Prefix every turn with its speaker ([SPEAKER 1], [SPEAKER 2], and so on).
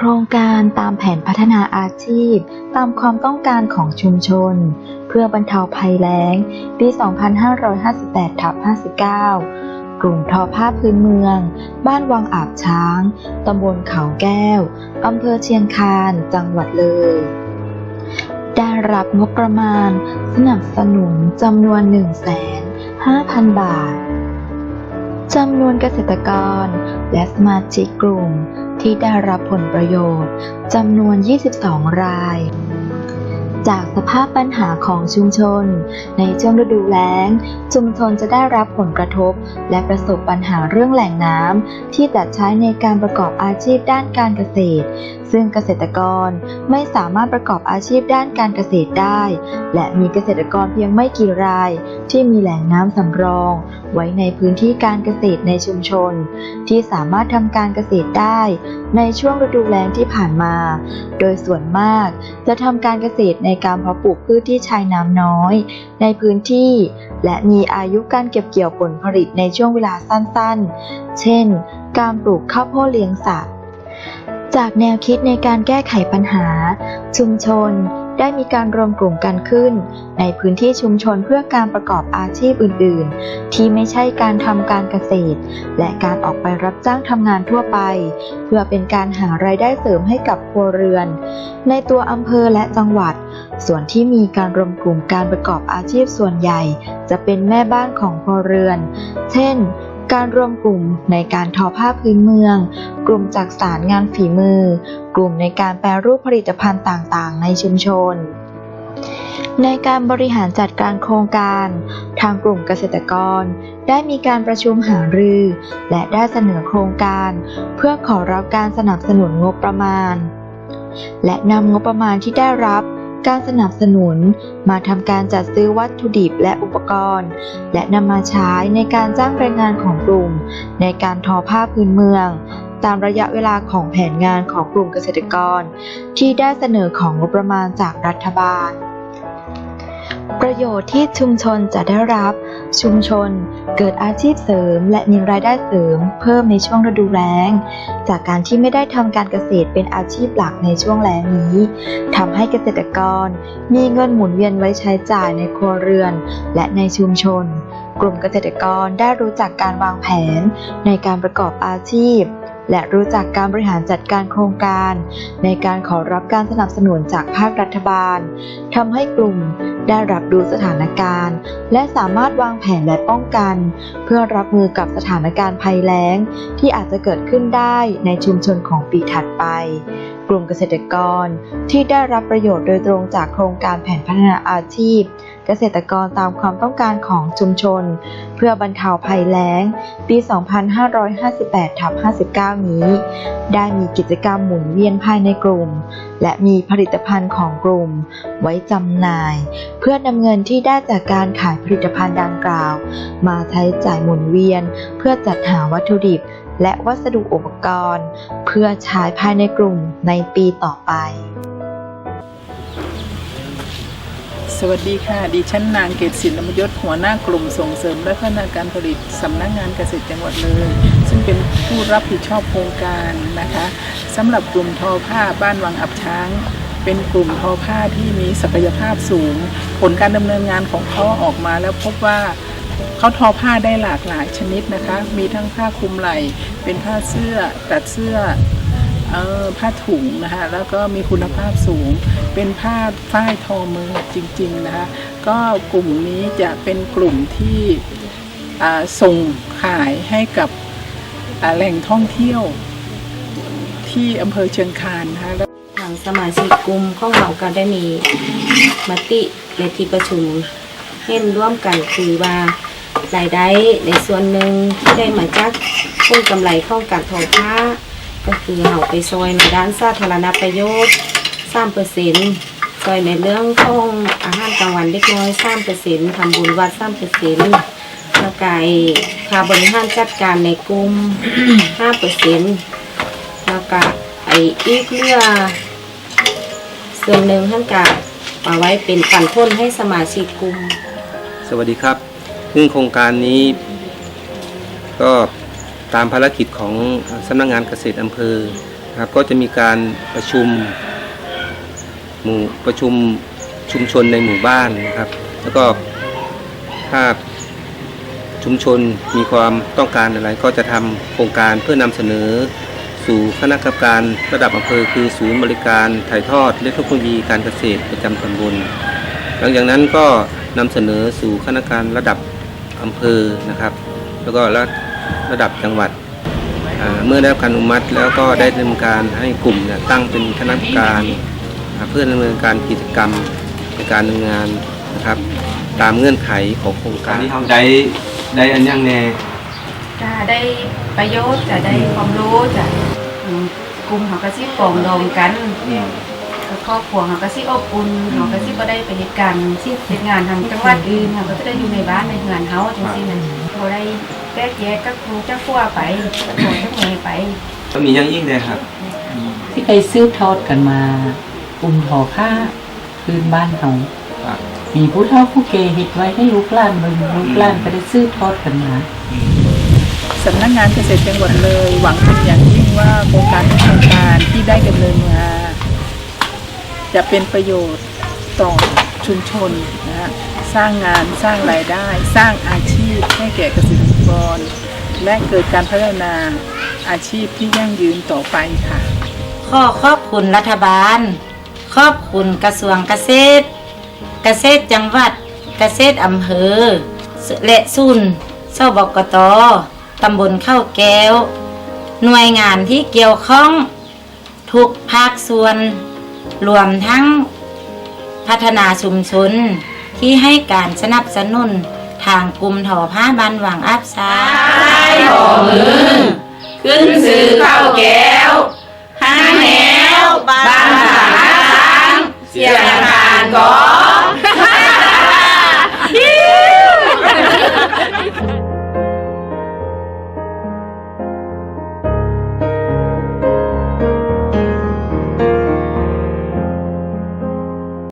[SPEAKER 1] โครงการตามแผนพัฒนาอาชีพ ตามความต้องการของชุมชน เพื่อบรรเทาภัยแล้ง ปี 2558ทับ59 กลุ่มทอผ้าพื้นเมือง บ้านวังอาบช้าง ตำบลเขาแก้ว อำเภอเชียงคาน จังหวัดเลยได้รับงบประมาณ สนับสนุนจำนวน 1,500,000 บาท จำนวนเกษตรกร และสมาชิกกลุ่ม ที่ได้รับผลประโยชน์จำนวน 22 ราย จากสภาพปัญหาของชุมชน ในช่วงฤดูแล้ง ชุมชนจะได้รับผลกระทบ และประสบปัญหาเรื่องแหล่งน้ำที่จะใช้ในการประกอบอาชีพด้านการเกษตร ซึ่งเกษตรกรไม่สามารถประกอบอาชีพด้านการเกษตรได้ และมีเกษตรกรเพียงไม่กี่ราย ที่มีแหล่งน้ำสำรอง ไว้ในพื้นที่การเกษตรในชุมชน ที่สามารถทำการเกษตรได้ ในช่วงฤดูแล้งที่ผ่านมา โดยส่วนมากจะทำการเกษตรในในการเพาะปลูกพืชที่ใช้น้ำน้อย ในพื้นที่ และมีอายุการเก็บเกี่ยวผลผลิตในช่วงเวลาสั้นๆ เช่น การปลูกข้าวโพดเลี้ยงสัตว์ จากแนวคิดในการแก้ไขปัญหา ชุมชน ได้มีการรวมกลุ่มกันขึ้น ในพื้นที่ชุมชนเพื่อการประกอบอาชีพอื่น ๆ ที่ไม่ใช่การทำการเกษตร และการออกไปรับจ้างทำงานทั่วไป เพื่อเป็นการหารายได้เสริมให้กับครัวเรือน ในตัวอำเภอและจังหวัด ส่วนที่มีการรวมกลุ่มการประกอบอาชีพส่วนใหญ่ จะเป็นแม่บ้านของครัวเรือน เช่น การรวมกลุ่มในการทอผ้าพื้นเมือง กลุ่มจักสานงานฝีมือ กลุ่มในการแปรรูปผลิตภัณฑ์ต่างๆ ในชุมชน ในการบริหารจัดการโครงการ ทางกลุ่มเกษตรกร ได้มีการประชุมหารือ และได้เสนอโครงการ เพื่อขอรับการสนับสนุนงบประมาณและนำงบประมาณที่ได้รับ การสนับสนุนมาทำการจัดซื้อวัตถุดิบและอุปกรณ์ และนำมาใช้ในการจ้างแรงงานของกลุ่ม ในการทอผ้าพื้นเมือง ตามระยะเวลาของแผนงานของกลุ่มเกษตรกร ที่ได้เสนอของงบประมาณจากรัฐบาล ประโยชน์ที่ชุมชนจะได้รับ ชุมชน เกิดอาชีพเสริม และมีรายได้เสริม เพิ่มในช่วงฤดูแล้ง จากการที่ไม่ได้ทำการเกษตรเป็นอาชีพหลักในช่วงแล้งนี้ทำให้เกษตรกร มีเงินหมุนเวียนไว้ใช้จ่ายในครัวเรือน และในชุมชน กลุ่มเกษตรกรได้รู้จักการวางแผนในการประกอบอาชีพ และรู้จักการบริหารจัดการโครงการ ในการขอรับการสนับสนุนจากภาครัฐบาลทำให้กลุ่มได้รับรู้สถานการณ์ และสามารถวางแผนและป้องกัน เพื่อรับมือกับสถานการณ์ภัยแล้ง ที่อาจจะเกิดขึ้นได้ในชุมชนของปีถัดไป กลุ่มเกษตรกรที่ได้รับประโยชน์โดยตรงจากโครงการแผนพัฒนาอาชีพ เกษตรกรตามความต้องการของชุมชน เพื่อบรรเทาภัยแล้ง ปี 2558ทับ59 นี้ ได้มีกิจกรรมหมุนเวียนภายในกลุ่ม และมีผลิตภัณฑ์ของกลุ่ม ไว้จำหน่าย เพื่อนำเงินที่ได้จากการขายผลิตภัณฑ์ดังกล่าว มาใช้จ่ายหมุนเวียน เพื่อจัดหาวัตถุดิบและวัสดุอุปกรณ์ เพื่อใช้ภายในกลุ่มในปีต่อไป
[SPEAKER 2] สวัสดีค่ะ ดิฉันนางเกตศิลปยศหัวหน้ากลุ่มส่งเสริมและพัฒนาการผลิตสำนักงานเกษตรจังหวัดเลย ซึ่งเป็นผู้รับผิดชอบโครงการนะคะสำหรับกลุ่มทอผ้าบ้านวังอับช้าง เป็นกลุ่มทอผ้าที่มีศักยภาพสูง ผลการดำเนินงานของเขาออกมาแล้วพบว่าเขาทอผ้าได้หลากหลายชนิดนะคะ มีทั้งผ้าคลุมไหล่ เป็นผ้าเสื้อตัดเสื้อ เออผ้าถุงนะคะแล้วก็มีคุณภาพสูง เป็นผ้าฝ้ายทอมือจริง ๆ นะคะ ก็กลุ่มนี้จะเป็นกลุ่มที่ส่งขายให้กับแหล่งท่องเที่ยวที่อำเภอเชียงคานนะคะ
[SPEAKER 3] ทางสมาชิกกลุ่มของเราก็ได้มีมติในที่ประชุมเห็นร่วมกันคือว่ารายได้ในส่วนหนึ่งที่ได้มาจากผลกำไรของการทอผ้า ก็คือเราไปซอยในด้านสาธารณประโยชน์3เปอร์เซ็นต์ซอยในเรื่องของอาหารกลางวันเล็กน้อย3เปอร์เซ็นต์ทำบุญวัด3เปอร์เซ็นต์แล้วก็ไอ้ค่าบริหารจัดการในกลุ่ม5เปอร์เซ็นต์แล้วก็ไอ้อีกเรื่องส่วนหนึ่งท่านกาเอาไว้เป็นปันพ้นให้สมาชิกกลุ่ม
[SPEAKER 4] สวัสดีครับซึ่งโครงการนี้ ก็ ตามภารกิจของสำนักงานเกษตรอำเภอครับก็จะมีการประชุมหมู่ประชุมชุมชนในหมู่บ้านนะครับ แล้วก็ถ้าชุมชนมีความต้องการอะไร ก็จะทำโครงการเพื่อนำเสนอ สู่คณะกรรมการระดับอำเภอคือศูนย์บริการถ่ายทอดเทคโนโลยีการเกษตรประจำตำบลหลังจากนั้นก็นำเสนอสู่คณะกรรมการระดับอำเภอนะครับ แล้วก็ ระระดับจังหวัดอ่าเมื่อได้รับการอนุมัติแล้วก็ได้ดำเนินการให้กลุ่มเนี่ยตั้งเป็นคณะกรรมการอ่าเพื่อดำเนินการกิจกรรมในการดำเนินงานนะครับตามเงื่อนไขของโครงการที่ทำได้ได้อันยังแน่
[SPEAKER 3] จะได้ประโยชน์จะได้ความรู้จะอืมกลุ่มเขาก็สิปรองดองกันแล้วครอบครัวเขาก็สิอบอุ่นเขาก็สิบ่ได้ไปเหตุการณ์ที่เหตุงานทางจังหวัดอื่นเขาก็จะได้อยู่ในบ้านในเฮือนเฮาจังซี่นะ บ่ได้แยกแยกกับครูเจ้าครัวไปกับพ่อเจ้าแม่ไป
[SPEAKER 4] ก็มีอยังยิ่งเลยครับ
[SPEAKER 5] ที่เคยซื้อทอดกันมากลุ่มทอผ้าพื้นบ้านเขา
[SPEAKER 4] ครับ
[SPEAKER 5] มีผู้เฒ่าผู้แก่เฮ็ดไว้ให้ลูกหลานเบิ่งลูกหลานก็ได้ซื้อทอดกันมา
[SPEAKER 2] สำนักงานเกษตรจังหวัดเลย หวังเป็นอย่างยิ่งว่าโครงการทุกโครงการที่ได้ดำเนินมาจะเป็นประโยชน์ต่อชุมชนนะฮะ สร้างงานสร้างรายได้ สร้างอาชีพให้แก่เกษตรกร และเกิดการพัฒนาอาชีพที่ยั่งยืนต่อไปค่ะ
[SPEAKER 6] ขอขอบคุณรัฐบาล ขอบคุณกระทรวงเกษตร เกษตรจังหวัด เกษตรอำเภอและศูนย์สบกตตำบลเข้าแก้ว หน่วยงานที่เกี่ยวข้อง ทุกภาคส่วน รวมทั้งพัฒนาชุมชน ที่ให้การสนับสนุนทางกลุ่มถอผ้าบันหวังอับซ้ายหอมือ ขึ้นซื้อข้าวแก้วห้าแนวบ้านหางช้างเสียงผ่านก้อ